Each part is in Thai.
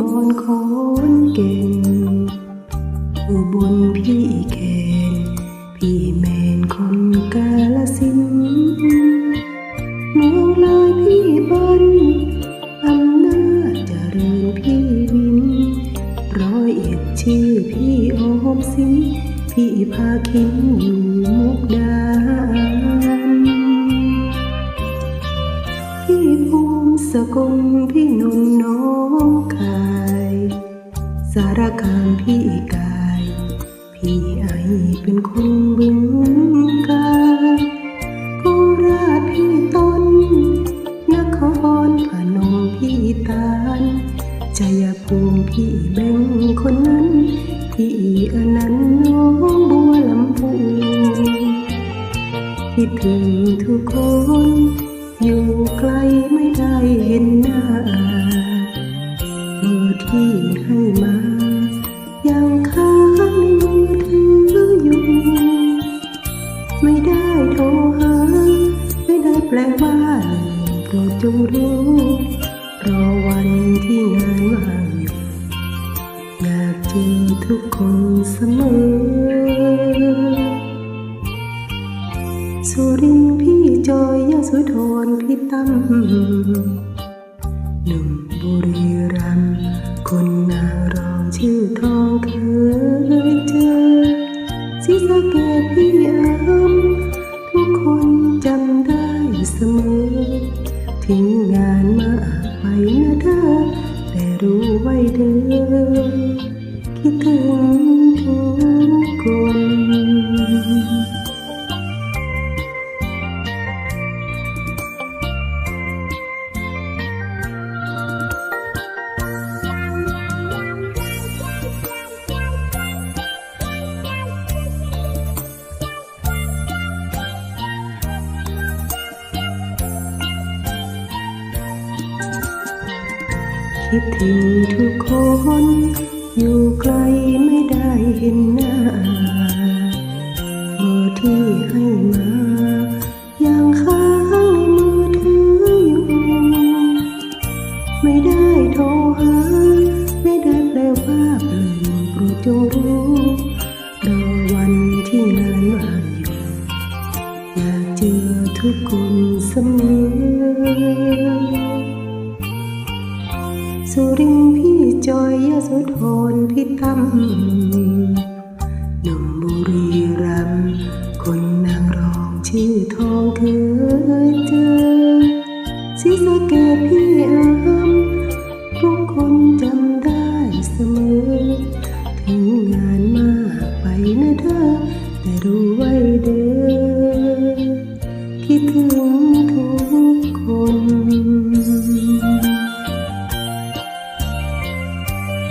บอนคนเก่งอุบลพี่เคนพี่แมนคนกาลสินเมืองลยพี่บนอำนาจเจริญพี่วิน ร้อยเอ็ดชื่อพี่โอมสินพี่พาคินอยู่มุกดา สกลพี่นนท์น้องคาย สารคามพี่กาย พี่ไอเป็นคนบึงกาฬโคราชพี่ต้น นครพนมพี่ตาลชัยภูมิพี่แบงคนนั้น พี่อนันต์น้องบัวลำพูคิดถึงทุกคน ได้แปลว่าโปรดจงรู้รอวันที่งานว่างอยู่อยากเจอทุกคนเสมอ สุรินทร์พี่จอยยโสุธรพี่ตั้มหนุ่มบุรีรัมย์คนนางรองชื่อทองเคยเจอศรีสะเกดพี่อา ทิ้งงานมาไปนะเธอแต่รู้ไว้เด้อ คิดถึงทุกคน อยู่ไกลไม่ สุรินพี่จอยยสุธนพี่ตั้มหนุ่มบุรีรัมคนนางรองชื่อทองเกือ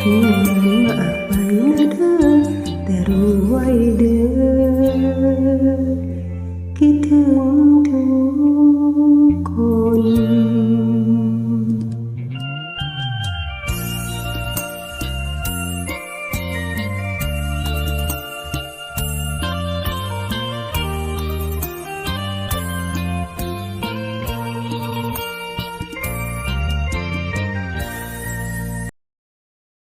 ที่มันมาไปนะเธอแต่รู้ไว้เด้อคิดถึง